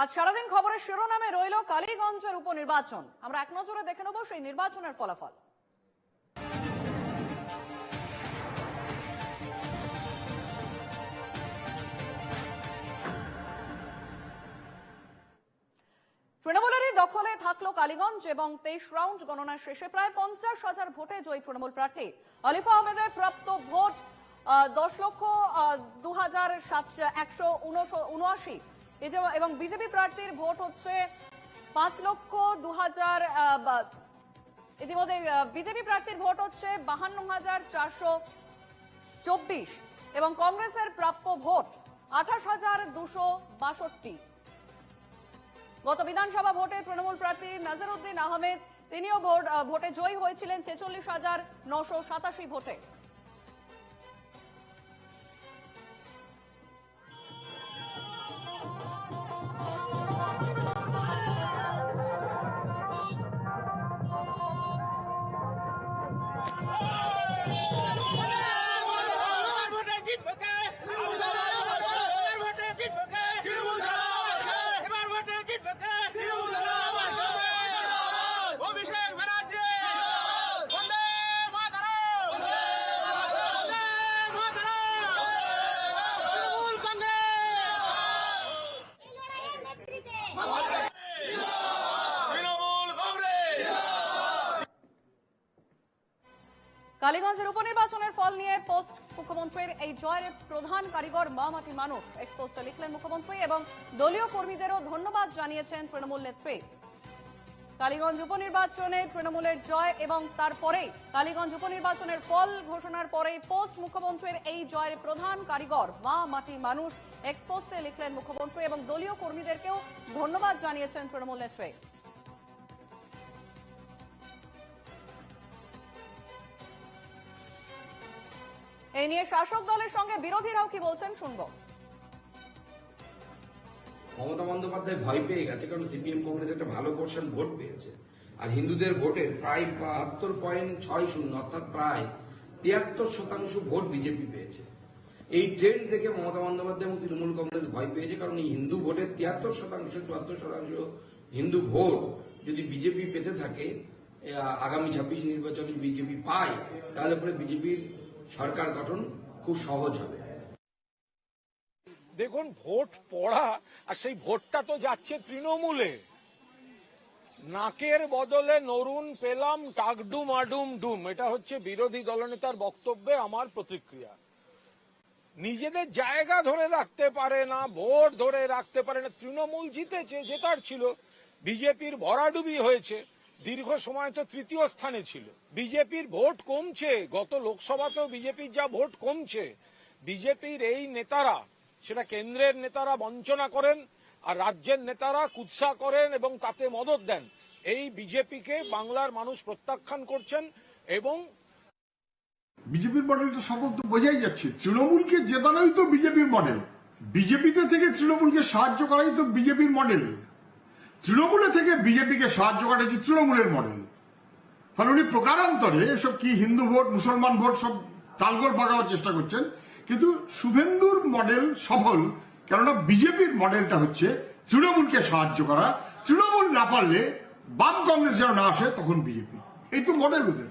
আজ সারাদিন খবরের শিরোনামে রইল কালীগঞ্জের উপনির্বাচন। আমরা এক নজরে দেখে নেব সেই নির্বাচনের ফলাফল। তৃণমূলেরই দখলে থাকল কালীগঞ্জ এবং তেইশ রাউন্ড গণনা শেষে প্রায় পঞ্চাশ হাজার ভোটে জয়ী তৃণমূল প্রার্থী। আলিফা আহমেদের প্রাপ্ত ভোট দশ লক্ষ দু হাজার সাতশো- একশো উনআশি। এবং বিজেপি প্রার্থীর ভোট হচ্ছে পাঁচ লক্ষ দু হাজার ইতিমধ্যে বিজেপি প্রার্থীর ভোট হচ্ছে বাহান্ন হাজার চারশো চব্বিশ এবং কংগ্রেসের প্রাপ্য ভোট আঠাশ হাজার দুশো বাষট্টি। গত বিধানসভা ভোটে তৃণমূল প্রার্থী নাজারউদ্দিন আহমেদ, তিনিও ভোট ভোটে জয়ী হয়েছিলেন ছেচল্লিশ হাজার নশো সাতাশি ভোটে। কালীগঞ্জের উপনির্বাচনের ফল নিয়ে পোস্ট মুখ্যমন্ত্রীর এই জয়ের প্রধান কারিগর মা মাটি মানুষ এক্সপোস্টে লিখলেন মুখ্যমন্ত্রী এবং দলীয় কর্মীদেরও ধন্যবাদ জানিয়েছেন তৃণমূল নেত্রী। কালীগঞ্জ উপনির্বাচনে তৃণমূলের জয় এবং তারপরেই কালীগঞ্জ উপনির্বাচনের ফল ঘোষণার পরেই পোস্ট মুখ্যমন্ত্রীর এই জয়ের প্রধান কারিগর মা মাটি মানুষ এক্সপোস্টে লিখলেন মুখ্যমন্ত্রী এবং দলীয় কর্মীদেরকেও ধন্যবাদ জানিয়েছেন তৃণমূল নেত্রী। এই নিয়ে শাসক দলের সঙ্গে বিরোধীরাও কি বলছেন শুনব। মমতা বন্দ্যোপাধ্যায় ভয় পেয়ে গেছে, কারণ সিপিএম কংগ্রেস একটা ভালো পোর্শন ভোট পেয়েছে। আর হিন্দুদের ভোটের প্রায় বাহাত্তর পয়েন্ট ছয় শূন্য, অর্থাৎ প্রায় তিয়াত্তর শতাংশ ভোট বিজেপি পেয়েছে। এই ট্রেন্ড দেখে মমতা বন্দ্যোপাধ্যায় এবং তৃণমূল কংগ্রেস ভয় পেয়েছে, কারণ এই হিন্দু ভোটের তিয়াত্তর শতাংশ, চুয়াত্তর শতাংশ হিন্দু ভোট যদি বিজেপি পেতে থাকে আগামী ছাব্বিশ নির্বাচনে বিজেপি পায়, তাহলে পরে বিজেপির সরকার গঠন খুব সহজ হবে। দেখুন, ভোট পড়া, আর সেই ভোটটা তো যাচ্ছে তৃণমূলে। নাকের বদলে নরুন পেলাম টাকডুম আডুম ডুম। এটা হচ্ছে বিরোধী দলনেতার বক্তব্যে আমার প্রতিক্রিয়া। নিজেদের জায়গা ধরে রাখতে পারে না, ভোট ধরে রাখতে পারে না। তৃণমূল জিতেছে, জেতার ছিল। বিজেপির ভরাডুবি হয়েছে। দীর্ঘ সময় তো তৃতীয় স্থানে ছিল। বিজেপির ভোট কমছে। গত লোকসভাতেও বিজেপির যা ভোট কমছে, বিজেপির এই নেতারা, সেটা কেন্দ্রের নেতারা বঞ্চনা করেন আর রাজ্যের নেতারা কুৎসা করেন এবং তাতে মদত দেন। এই বিজেপিকে বাংলার মানুষ প্রত্যাখ্যান করছেন এবং বিজেপির মডেলটা সকল তো বোঝাই যাচ্ছে। তৃণমূলকে জেতানোই তো বিজেপির মডেল। বিজেপিতে থেকে তৃণমূলকে সাহায্য করাই তো বিজেপির মডেল। তৃণমূলে থেকে বিজেপিকে সাহায্য করা তৃণমূলের মডেল ফলে উনি প্রকারান্তরে এসব কি হিন্দু ভোট, মুসলমান ভোট, সব তালগোল পাকাবার চেষ্টা করছেন। কিন্তু শুভেন্দুর মডেল সফল, কেননা বিজেপির মডেলটা হচ্ছে তৃণমূলকে সাহায্য করা। তৃণমূল না পারলে বাম কংগ্রেস যেন না আসে, তখন বিজেপি। এই তো মডেল ওদের